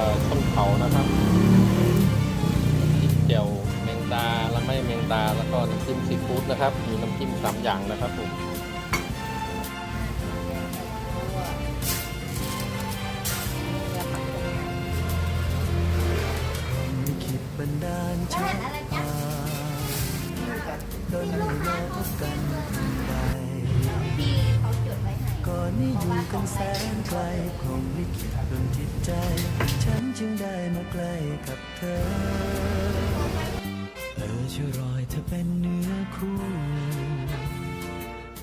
อ่อต้นเขานะครับพริกเจียวแมงดาและไม่แมงดาแล้วก็น้ำจิ้มซีฟู้ดนะครับ มีน้ำจิ้มสามอย่างนะครับผมคิดบันดาลชักพาดน นี้อยู่กันแสนไกลคงลิขิตดนจิตใจ ฉันจึงได้มาใกล้กับเธอ เออช่วยรอยเธอเป็นเนื้อคู่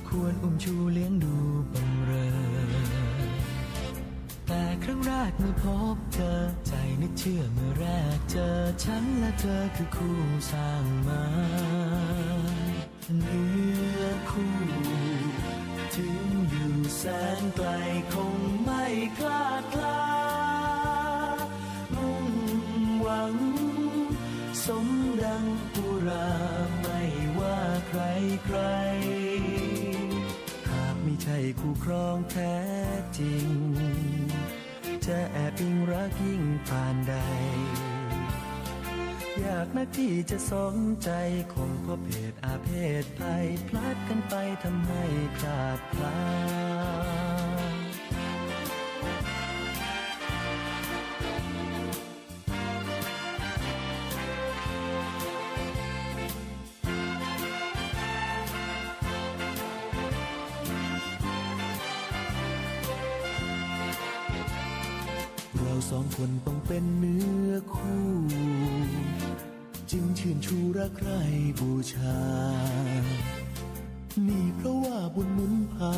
ควรอุ้มชูเลี้ยงดูบังเรอ แต่ครั้งแรกเมื่อพบเธอ ใจนึกเชื่อเมื่อแรกเจอ ฉันและเธอคือคู่สร้างมา นไกลคงไม่คลาดคลามุ่งหวัง สมดังปุราไม่ว่าใครใคร หากไม่ใช่คู่ครองแท้จริง จะแอบอิงรักยิ่งปานใด อยากนักที่จะสมใจคงเพราะเพศอาเพศภัยพลัดกันไปทำให้พลาดพลาด สองคนต้องเป็นเนื้อคู่ จึงชื่นชูรักใครบูชา นี่เพราะว่าบุญหมุนพา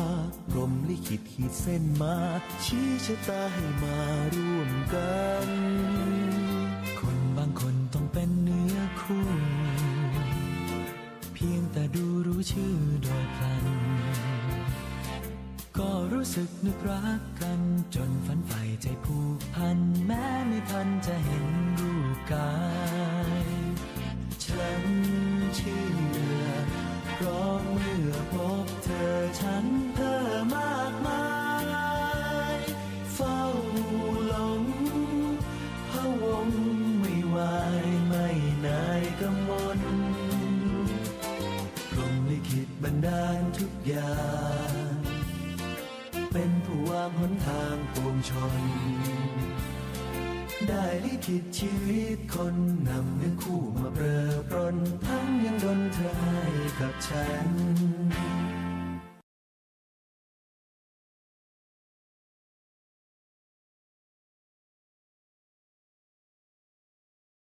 กรมลิขิตขีดเส้นมา ชี้ชะตาให้มาร่ว รู้สึกนึกรักกัน จนฝันใฝ่ใจผูกพัน แม้ไม่ทันจะเห็นรูปกาย ฉันเชื่อเพราะเมื่อพบเธอฉันเธอมากมาย เฝ้าหลงพะวงไม่ไหวไม่นายกำมลพรมลิขิตบันดาลทุกอย่าง ชน ได้ลิขิตชีวิตคนนำเนื้อคู่มาเปรอปรนทั้งยังดนเธอให้กับฉัน